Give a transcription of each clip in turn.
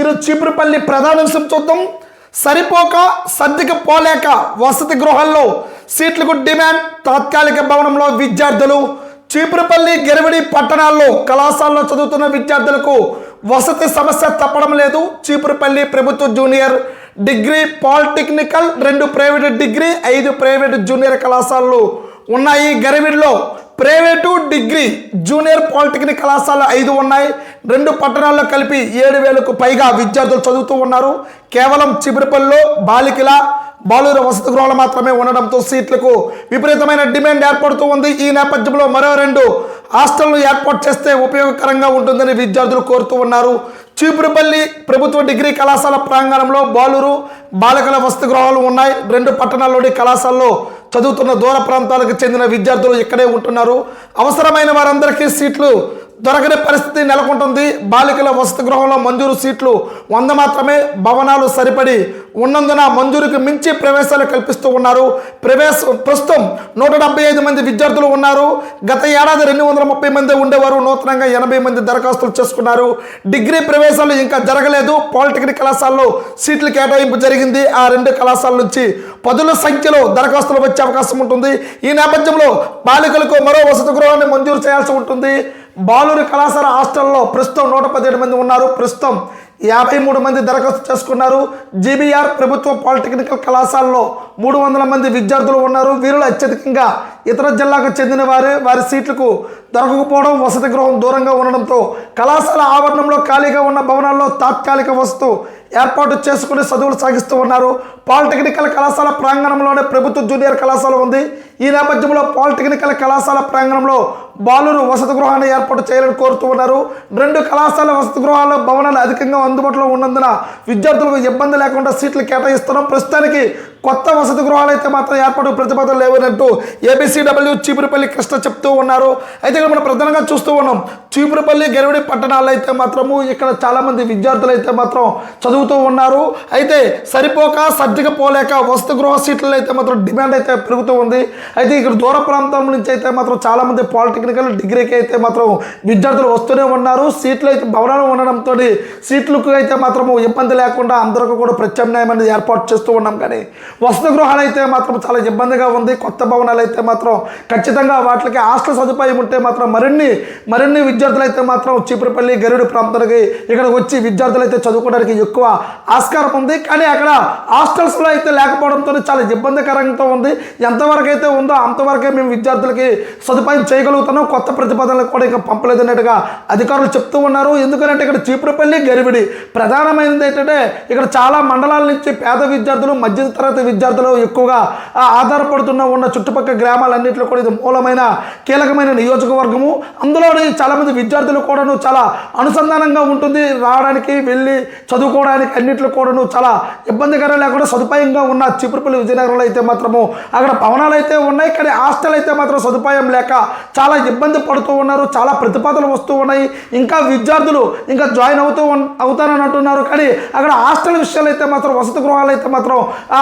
ఈరోజు చీపురుపల్లి ప్రధానాంశం చూద్దాం. సరిపోక సర్దికి పోలేక వసతి గృహాల్లో సీట్లకు డిమాండ్. తాత్కాలిక భవనంలో విద్యార్థులు చీపురుపల్లి గెరవిడి పట్టణాల్లో కళాశాలలో చదువుతున్న విద్యార్థులకు వసతి సమస్య తప్పడం లేదు. చీపురుపల్లి ప్రభుత్వ జూనియర్ డిగ్రీ పాలిటెక్నికల్ రెండు ప్రైవేట్ డిగ్రీ ఐదు ప్రైవేటు జూనియర్ కళాశాలలు ఉన్నాయి. గరివిడిలో ప్రైవేటు డిగ్రీ జూనియర్ పాలిటెక్నిక్ కళాశాల ఐదు ఉన్నాయి. రెండు పట్టణాల్లో కలిపి ఏడు వేలకు పైగా విద్యార్థులు చదువుతూ ఉన్నారు. కేవలం చిబిరిపల్లిలో బాలికల బాలుర వసతి గృహాలు మాత్రమే ఉండడంతో సీట్లకు విపరీతమైన డిమాండ్ ఏర్పడుతూ ఉంది. ఈ నేపథ్యంలో మరో రెండు హాస్టల్ను ఏర్పాటు చేస్తే ఉపయోగకరంగా ఉంటుందని విద్యార్థులు కోరుతూ ఉన్నారు. చీపురుపల్లి ప్రభుత్వ డిగ్రీ కళాశాల ప్రాంగణంలో బాలురు బాలికల వసతి గృహాలు ఉన్నాయి. రెండు పట్టణాల్లోని కళాశాలలో చదువుతున్న దూర ప్రాంతాలకు చెందిన విద్యార్థులు ఇక్కడే ఉంటున్నారు. అవసరమైన వారందరికీ సీట్లు దొరకని పరిస్థితి నెలకొంటుంది. బాలికల వసతి గృహంలో మంజూరు సీట్లు వంద మాత్రమే. భవనాలు సరిపడి ఉన్నందున మంజూరుకి మించి ప్రవేశాలు కల్పిస్తూ ఉన్నారు. ప్రవేశ ప్రస్తుతం నూట డెబ్బై ఐదు మంది విద్యార్థులు ఉన్నారు. గత ఏడాది రెండు వందల ముప్పై మంది ఉండేవారు. నూతనంగా ఎనభై మంది దరఖాస్తులు చేసుకున్నారు. డిగ్రీ ప్రవేశాలు ఇంకా జరగలేదు. పాలిటెక్నిక్ కళాశాలలో సీట్లు కేటాయింపు జరిగింది. ఆ రెండు కళాశాల నుంచి పదుల సంఖ్యలో దరఖాస్తులు వచ్చే అవకాశం ఉంటుంది. ఈ నేపథ్యంలో బాలికలకు మరో వసతి గృహాన్ని మంజూరు చేయాల్సి ఉంటుంది. బాలురి కళాశాల హాస్టల్లో ప్రస్తుతం నూట పదిహేడు మంది ఉన్నారు. ప్రస్తుతం యాభై మూడు మంది దరఖాస్తు చేసుకున్నారు. జీబీఆర్ ప్రభుత్వ పాలిటెక్నికల్ కళాశాలలో మూడు వందల మంది విద్యార్థులు ఉన్నారు. వీరిలో అత్యధికంగా ఇతర జిల్లాకు చెందిన వారే. వారి సీట్లకు దొరకకపోవడం వసతి గృహం దూరంగా ఉండడంతో కళాశాల ఆవరణంలో ఖాళీగా ఉన్న భవనాల్లో తాత్కాలిక వసతు ఏర్పాటు చేసుకుని చదువులు సాగిస్తూ ఉన్నారు. పాలిటెక్నికల్ కళాశాల ప్రాంగణంలోనే ప్రభుత్వ జూనియర్ కళాశాల ఉంది. ఈ నేపథ్యంలో పాలిటెక్నికల్ కళాశాల ప్రాంగణంలో బాలురు వసతి గృహాన్ని ఏర్పాటు చేయాలని కోరుతూ ఉన్నారు. రెండు కళాశాల వసతి గృహాల్లో భవనాలు అధికంగా అందుబాటులో ఉన్నందున విద్యార్థులకు ఇబ్బంది లేకుండా సీట్లు కేటాయిస్తున్నాం. ప్రస్తుతానికి కొత్త వసతి గృహాలు అయితే మాత్రం ఏర్పాటు ప్రతిపాదన లేవనట్టు ఏబీసీడబ్ల్యూ చీపురుపల్లి కృష్ణ చెప్తూ ఉన్నారు. అయితే ఇక్కడ మనం ప్రధానంగా చూస్తూ ఉన్నాం. చీపురుపల్లి గెరవిడి పట్టణాల్లో అయితే మాత్రము ఇక్కడ చాలామంది విద్యార్థులు అయితే మాత్రం చదువుతూ ఉన్నారు. అయితే సరిపోక సర్దిగా వస్తు గృహ సీట్లలో అయితే మాత్రం డిమాండ్ అయితే పెరుగుతూ ఉంది. అయితే ఇక్కడ దూర ప్రాంతం నుంచి అయితే మాత్రం చాలామంది పాలిటెక్నికల్ డిగ్రీకి అయితే మాత్రం విద్యార్థులు వస్తూనే ఉన్నారు. సీట్లు అయితే భవనాలు ఉండడంతో సీట్లకు అయితే మాత్రము ఇబ్బంది లేకుండా అందరికీ కూడా ప్రత్యామ్నాయం అనేది ఏర్పాటు చేస్తూ ఉన్నాం. కానీ వసతి గృహాలు అయితే మాత్రం చాలా ఇబ్బందిగా ఉంది. కొత్త భవనాలు అయితే మాత్రం ఖచ్చితంగా వాటికి హాస్టల్ సదుపాయం ఉంటే మాత్రం మరిన్ని మరిన్ని విద్యార్థులు అయితే మాత్రం చీపురుపల్లి గరుడు ప్రాంతానికి ఇక్కడికి వచ్చి విద్యార్థులు అయితే చదువుకోవడానికి ఎక్కువ ఆస్కారం ఉంది కానీ అక్కడ హాస్టల్స్లో అయితే లేకపోవడంతో చాలా ఇబ్బందికరంగా ఉంది. ఎంతవరకు అయితే ఉందో అంతవరకే మేము విద్యార్థులకి సదుపాయం చేయగలుగుతున్నాం. కొత్త ప్రతిపాదనలు కూడా ఇంకా పంపలేదన్నట్టుగా అధికారులు చెప్తూ ఉన్నారు. ఎందుకంటే ఇక్కడ చీపురుపల్లి గరివిడి. ప్రధానమైనది ఏంటంటే ఇక్కడ చాలా మండలాల నుంచి పేద విద్యార్థులు మధ్య తరగతి విద్యార్థులు ఎక్కువగా ఆధారపడుతున్న ఉన్న చుట్టుపక్కల గ్రామాలన్నింటిలో కూడా ఇది మూలమైన కీలకమైన నియోజకవర్గము. అందులో చాలామంది విద్యార్థులు కూడాను చాలా అనుసంధానంగా ఉంటుంది. రావడానికి వెళ్ళి చదువుకోవడానికి అన్నింటిలో కూడాను చాలా ఇబ్బందికరం లేకుండా సదుపాయంగా ఉన్న చిపురుపల్లి విజయనగరంలో అయితే మాత్రము అక్కడ భవనాలు అయితే ఉన్నాయి కానీ హాస్టల్ అయితే మాత్రం సదుపాయం లేక చాలా ఇబ్బంది పడుతూ ఉన్నారు చాలా ప్రతిపాదనలు వస్తూ ఉన్నాయి. ఇంకా విద్యార్థులు ఇంకా జాయిన్ అవుతూ అవుతానని అంటున్నారు కానీ అక్కడ హాస్టల్ విషయాలు అయితే మాత్రం వసతి గృహాలు అయితే మాత్రం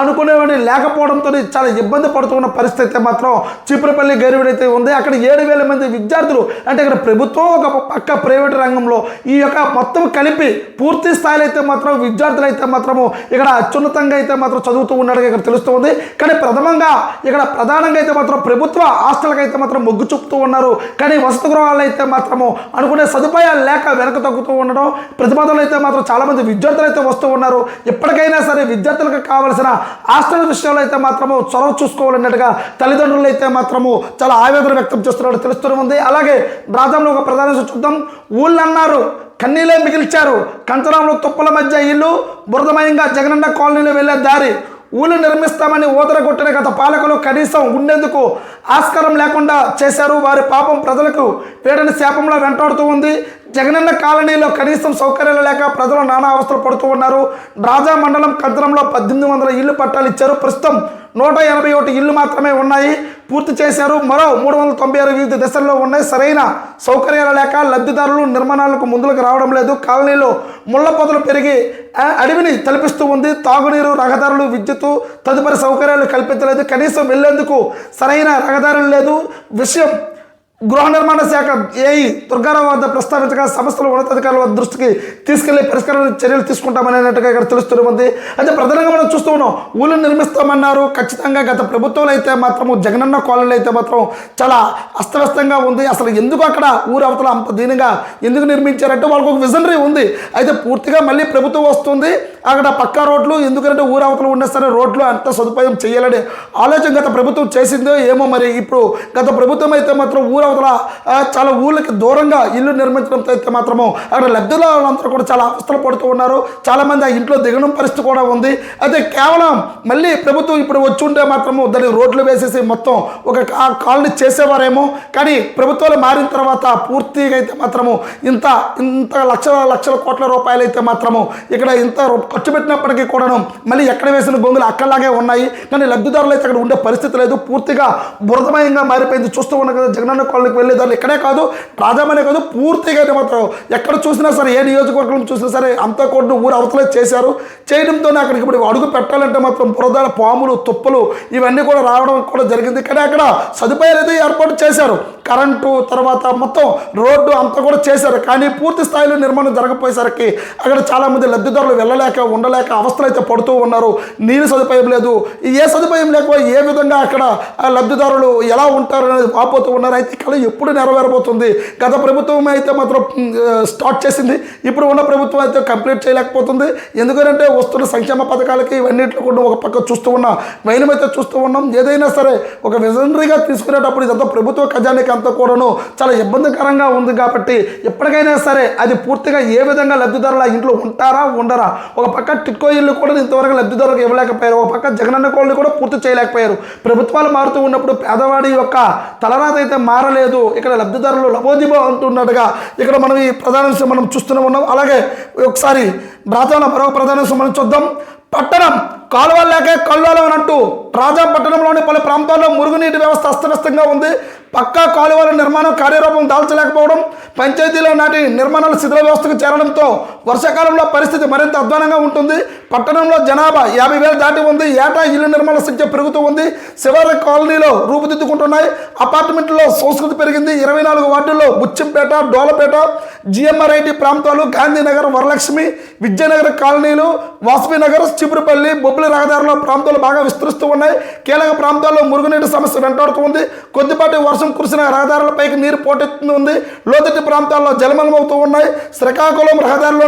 అనుకునేవాడిని లేకపోవడంతో చాలా ఇబ్బంది పడుతున్న పరిస్థితి అయితే మాత్రం చిపురపల్లి గరివిడి అయితే ఉంది. అక్కడ ఏడు వేల మంది విద్యార్థులు అంటే ఇక్కడ ప్రభుత్వం ఒక పక్క ప్రైవేట్ రంగంలో ఈ యొక్క మొత్తం కలిపి పూర్తి స్థాయిలో అయితే మాత్రం విద్యార్థులు అయితే మాత్రము ఇక్కడ అత్యున్నతంగా అయితే మాత్రం చదువుతూ ఉన్నట్టుగా ఇక్కడ తెలుస్తుంది కానీ ప్రథమంగా ఇక్కడ ప్రధానంగా అయితే మాత్రం ప్రభుత్వ హాస్టల్కి అయితే మాత్రం మొగ్గు చూపుతూ ఉన్నారు. కానీ వసతి గృహాలు అయితే మాత్రము అనుకునే సదుపాయాలు లేక వెనక తగ్గుతూ ఉండడం ప్రతిపాదనలు అయితే మాత్రం చాలామంది విద్యార్థులు అయితే వస్తూ ఉన్నారు. ఎప్పటికైనా సరే విద్యార్థులకు కావలసిన హాస్టల్ విషయంలో అయితే మాత్రము చొరవ చూసుకోవాలన్నట్టుగా తల్లిదండ్రులు అయితే మాత్రము చాలా ఆవేదన వ్యక్తం చేస్తున్నట్టు తెలుస్తూ ఉంది. అలాగే రాజ్యంలో ఒక ప్రధాన చూద్దాం. ఊళ్ళన్నారు కన్నీలే మిగిల్చారు. కంచరాములు తుప్పల మధ్య ఇల్లు బురదమయంగా జగనన్న కాలనీలో వెళ్ళే దారి ఊళ్ళు నిర్మిస్తామని ఊదర కొట్టిన గత పాలకులు కనీసం ఉండేందుకు ఆస్కారం లేకుండా చేశారు. వారి పాపం ప్రజలకు పీడని శాపంలో వెంటాడుతూ ఉంది. జగనన్న కాలనీలో కనీసం సౌకర్యాలు లేక ప్రజలు నానా అవస్థలు పడుతూ ఉన్నారు. రాజా మండలం కద్రంలో పద్దెనిమిది వందల ఇల్లు పట్టాలు ఇచ్చారు. ప్రస్తుతం నూట ఎనభై ఒకటి ఇల్లు మాత్రమే ఉన్నాయి. పూర్తి చేశారు. మరో మూడు వందల తొంభై ఆరు వివిధ దశల్లో ఉన్నాయి. సరైన సౌకర్యాలు లేక లబ్ధిదారులు నిర్మాణాలకు ముందులకు రావడం లేదు. కాలనీలో ముళ్ళ పొదలు పెరిగి అడవిని తలపిస్తూ ఉంది. తాగునీరు రహదారులు విద్యుత్తు తదుపరి సౌకర్యాలు కల్పించలేదు. కనీసం వెళ్ళేందుకు సరైన రహదారులు లేదు. విషయం గృహ నిర్మాణ శాఖ ఏఈ దుర్గారావు వద్ద ప్రస్తావించగా సంస్థల ఉన్నతాధికారుల దృష్టికి తీసుకెళ్ళి పరిష్కార చర్యలు తీసుకుంటామనేటట్టుగా ఇక్కడ తెలుస్తూనే ఉంది. అయితే ప్రధానంగా మనం చూస్తూ ఉన్నాం ఊళ్ళు నిర్మిస్తామన్నారు. ఖచ్చితంగా గత ప్రభుత్వంలో అయితే మాత్రము జగనన్న కాలనీలో అయితే మాత్రం చాలా అస్తవ్యస్తంగా ఉంది. అసలు ఎందుకు అక్కడ ఊరు అవతల అంత దీనిగా ఎందుకు నిర్మించారంటే వాళ్ళకు ఒక విజనరీ ఉంది. అయితే పూర్తిగా మళ్ళీ ప్రభుత్వం వస్తుంది. అక్కడ పక్కా రోడ్లు ఎందుకంటే ఊరు అవతల సరే రోడ్లు అంత సదుపాయం చేయాలని ఆలోచన గత ప్రభుత్వం చేసిందో ఏమో మరి ఇప్పుడు గత ప్రభుత్వం అయితే మాత్రం ఊరవతల చాలా ఊళ్ళకి దూరంగా ఇల్లు నిర్మించడంతో అయితే మాత్రము అక్కడ లబ్ధిదారులందరూ కూడా చాలా అవస్థలు పడుతూ ఉన్నారు. చాలామంది ఆ ఇంట్లో దిగడం పరిస్థితి కూడా ఉంది. అయితే కేవలం మళ్ళీ ప్రభుత్వం ఇప్పుడు వచ్చి ఉంటే మాత్రము దానికి రోడ్లు వేసేసి మొత్తం ఒక కాలనీ చేసేవారేమో. కానీ ప్రభుత్వాలు మారిన తర్వాత పూర్తిగా అయితే మాత్రము ఇంత ఇంత లక్షల లక్షల కోట్ల రూపాయలు అయితే మాత్రము ఇక్కడ ఇంత ఖర్చు పెట్టినప్పటికీ కూడాను మళ్ళీ ఎక్కడ వేసిన గొంగులు అక్కడలాగే ఉన్నాయి. కానీ లబ్ధిదారులు అయితే అక్కడ ఉండే పరిస్థితి లేదు. పూర్తిగా బురదమయంగా మారిపోయింది. చూస్తూ ఉన్న కదా జగనన్న కాలనీకి వెళ్ళేదాన్ని ఇక్కడే కాదు రాజామనే కాదు పూర్తిగా అయితే మాత్రం ఎక్కడ చూసినా సరే ఏ నియోజకవర్గం చూసినా సరే అంతా కూడా ఊరు అవతలే చేశారు. చేయడంతోనే అక్కడికి ఇప్పుడు అడుగు పెట్టాలంటే మాత్రం బురద పాములు తుప్పలు ఇవన్నీ కూడా రావడం కూడా జరిగింది. కానీ అక్కడ సదుపాయాలు అయితే ఏర్పాటు చేశారు. కరెంటు తర్వాత మొత్తం రోడ్డు అంతా కూడా చేశారు. కానీ పూర్తి స్థాయిలో నిర్మాణం జరగపోయేసరికి అక్కడ చాలామంది లబ్ధిదారులు వెళ్ళలేక ఉండలేక అవస్థలు అయితే పడుతూ ఉన్నారు. నీళ్ళు సదుపాయం లేదు. ఏ సదుపాయం లేకపోతే ఏ విధంగా అక్కడ లబ్ధిదారులు ఎలా ఉంటారు అనేది పాపోతూ ఉన్నారు. అయితే కళ ఎప్పుడు నెరవేరబోతుంది? గత ప్రభుత్వం అయితే మాత్రం స్టార్ట్ చేసింది. ఇప్పుడు ఉన్న ప్రభుత్వం అయితే కంప్లీట్ చేయలేకపోతుంది. ఎందుకంటే వస్తున్న సంక్షేమ పథకాలకి ఇవన్నింటిలో కూడా ఒక పక్క చూస్తూ ఉన్నా వైనం అయితే చూస్తూ ఉన్నాం. ఏదైనా సరే ఒక విజనరీగా తీసుకునేటప్పుడు ఇదంతా ప్రభుత్వ ఖజానాకి అంతా కూడాను చాలా ఇబ్బందికరంగా ఉంది కాబట్టి ఎప్పటికైనా సరే అది పూర్తిగా ఏ విధంగా లబ్ధిదారులు ఆ ఇంట్లో ఉంటారా ఉండరా? ఒక పక్క టిట్కో ఇల్లు కూడా ఇంతవరకు లబ్ధిదారులకు ఇవ్వలేకపోయారు. ఒక పక్క జగనన్న కోళ్ళు కూడా పూర్తి చేయలేకపోయారు. ప్రభుత్వాలు మారుతూ ఉన్నప్పుడు పేదవాడి యొక్క తలరాత అయితే మారలేదు. ఇక్కడ లబ్ధిదారులు లబోదిబో అంటున్నట్టుగా ఇక్కడ మనం ఈ ప్రధాన మనం చూస్తూనే ఉన్నాం. అలాగే ఒకసారి రాజాల మరొక ప్రధాన విషయం మనం చూద్దాం. పట్టణం కాలువలు లేక కల్లోలం అని అంటూ రాజా పట్టణంలోని పలు ప్రాంతాల్లో మురుగునీటి వ్యవస్థ అస్తవ్యస్తంగా ఉంది. పక్కా కాలువల నిర్మాణం కార్యరూపం దాల్చలేకపోవడం పంచాయతీలో నాటి నిర్మాణాలు శిథిల వ్యవస్థకు చేరడంతో వర్షాకాలంలో పరిస్థితి మరింత అధ్వానంగా ఉంటుంది. పట్టణంలో జనాభా యాభై వేలు దాటి ఉంది. ఏటా ఇల్లు నిర్మాణ సంఖ్య పెరుగుతూ ఉంది. శివారి కాలనీలో రూపుదిద్దుకుంటున్నాయి. అపార్ట్మెంట్లో సంస్కృతి పెరిగింది. ఇరవై నాలుగు వార్డుల్లో బుచ్చింపేట డోలపేట జిఎంఆర్ఐటి ప్రాంతాలు గాంధీనగర్ వరలక్ష్మి విద్యానగర్ కాలనీలు వాసవినగర్ చిబురుపల్లి చిపురుపల్లి బొబ్బులి రహదారుల ప్రాంతాలు బాగా విస్తరిస్తూ ఉన్నాయి. కీలక ప్రాంతాల్లో మురుగునీటి సమస్య వెంటాడుతుంది కొద్దిపాటి వర్షం కురిసిన రహదారులపైకి నీరు పోటెత్తుంది లోతటి ప్రాంతాల్లో జలమలమవుతూ ఉన్నాయి. శ్రీకాకుళం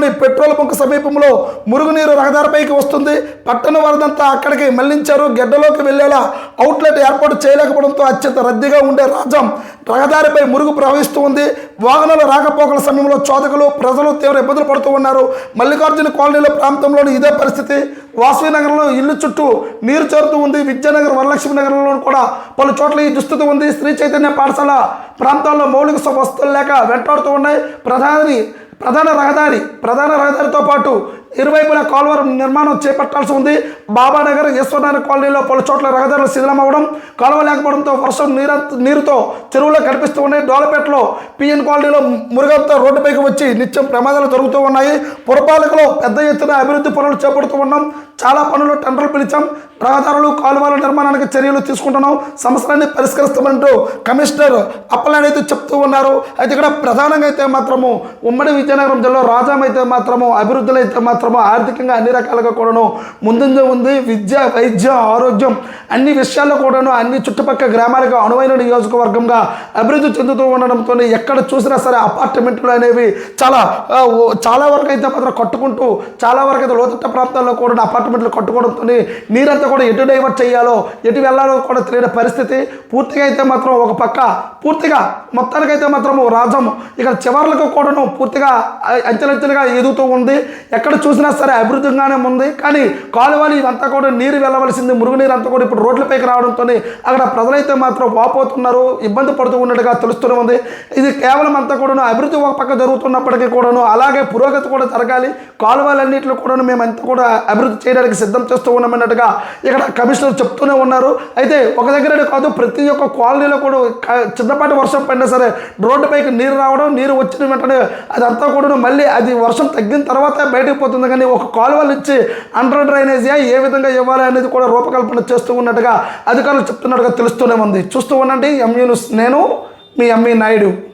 జిల్లాలోని పెట్రోల్ బంక్ సమీపంలో మురుగునీరు రహదారిపైకి వస్తుంది. పట్టణ వరదంతా అక్కడికి మళ్ళించారు. గెడ్డలోకి వెళ్ళేలా అవుట్లెట్ ఏర్పాటు చేయలేకపోవడంతో అత్యంత రద్దీగా ఉండే రాజ్యం రహదారిపై మురుగు ప్రవహిస్తూ ఉంది. వాహనాల రాకపోకల సమయంలో చోదకులు ప్రజలు తీవ్ర ఇబ్బందులు పడుతూ ఉన్నారు. మల్లికార్జున కాలనీలో ప్రాంతంలోని ఇదే పరిస్థితి. వాసవి నగరంలో ఇల్లు చుట్టూ నీరు చేరుతూ ఉంది. విద్యానగర్ వరలక్ష్మి నగరంలో కూడా పలు చోట్ల ఈ దుస్థితి ఉంది. శ్రీ చైతన్య పాఠశాల ప్రాంతాల్లో మౌలిక వసతులు లేక వెంటాడుతూ ఉన్నాయి. ప్రధాని ప్రధాన రహదారి ప్రధాన రహదారితో పాటు ఇరువైపులా కాలువ నిర్మాణం చేపట్టాల్సి ఉంది. బాబానగర్ ఈశ్వరనారాయణ కాలనీలో పలు చోట్ల రహదారులు శిథిలమవ్వడం కాలువ లేకపోవడంతో వర్షం నీరు నీరుతో చెరువులో కనిపిస్తూ ఉన్నాయి. డోలపేటలో పిఎన్ కాలనీలో మురుగంతో రోడ్డుపైకి వచ్చి నిత్యం ప్రమాదాలు జరుగుతూ ఉన్నాయి. పురపాలకలో పెద్ద ఎత్తున అభివృద్ధి పనులు చేపడుతూ ఉన్నాం. చాలా పనులు టెండర్లు పిలిచాం. రహదారులు కాలువల నిర్మాణానికి చర్యలు తీసుకుంటున్నాం. సమస్యలన్నీ పరిష్కరిస్తామంటూ కమిషనర్ అప్పలనైతే అయితే చెప్తూ ఉన్నారు. అయితే ఇక్కడ ప్రధానంగా అయితే మాత్రము ఉమ్మడి విజయనగరం జిల్లా రాజాం అయితే మాత్రము అభివృద్ధులు అయితే మాత్రమో ఆర్థికంగా అన్ని రకాలుగా కూడాను ముందంజ ఉంది. విద్య వైద్య ఆరోగ్యం అన్ని విషయాల్లో కూడాను అన్ని చుట్టుపక్కల గ్రామాలకు అనువైన నియోజకవర్గంగా అభివృద్ధి చెందుతూ ఉండడంతో ఎక్కడ చూసినా సరే అపార్ట్మెంట్లు అనేవి చాలా చాలా వరకు అయితే మాత్రం కట్టుకుంటూ చాలా వరకు అయితే లోతట్ట ప్రాంతాల్లో కూడా అపార్ట్మెంట్లు కట్టుకోవడంతో నీరంతా కూడా ఎటు డైవర్ట్ చేయాలో ఎటు వెళ్ళాలో కూడా తెలియని పరిస్థితి. పూర్తిగా అయితే మాత్రం ఒక పక్క పూర్తిగా మొత్తానికైతే మాత్రం రాజ్యం ఇక్కడ చివర్లకు కూడాను పూర్తిగా అంచెలంచెలుగా ఎదుగుతూ ఉంది. ఎక్కడ చూ చూసినా సరే అభివృద్ధిగానే ఉంది. కానీ కాలువలు ఇదంతా కూడా నీరు వెళ్ళవలసింది మురుగునీరు అంతా కూడా ఇప్పుడు రోడ్లపైకి రావడంతో అక్కడ ప్రజలైతే మాత్రం వాపోతున్నారు ఇబ్బంది పడుతూ ఉన్నట్టుగా తెలుస్తూనే ఉంది. ఇది కేవలం అంతా కూడాను అభివృద్ధి ఒక పక్క జరుగుతున్నప్పటికీ కూడాను అలాగే పురోగతి కూడా జరగాలి. కాలువలన్నింటిలో కూడాను అంతా కూడా అభివృద్ధి చేయడానికి సిద్ధం చేస్తూ ఉన్నామన్నట్టుగా ఇక్కడ కమిషనర్ చెప్తూనే ఉన్నారు. అయితే ఒక దగ్గర కాదు ప్రతి ఒక్క కాలనీలో కూడా చిన్నపాటి వర్షం పడినా సరే రోడ్డుపైకి నీరు రావడం నీరు వచ్చిన వెంటనే అదంతా కూడా మళ్ళీ అది వర్షం తగ్గిన తర్వాత బయటకు పోతుంది. కానీ ఒక కాలువలు ఇచ్చి అండర్ డ్రైనేజీ ఏ విధంగా ఇవ్వాలి అనేది కూడా రూపకల్పన చేస్తూ ఉన్నట్టుగా అధికారులు చెప్తున్నట్టుగా తెలుస్తూనే ఉంది. చూస్తూ ఉండండి ఎంయూ నేను మీ అమ్మి నాయుడు.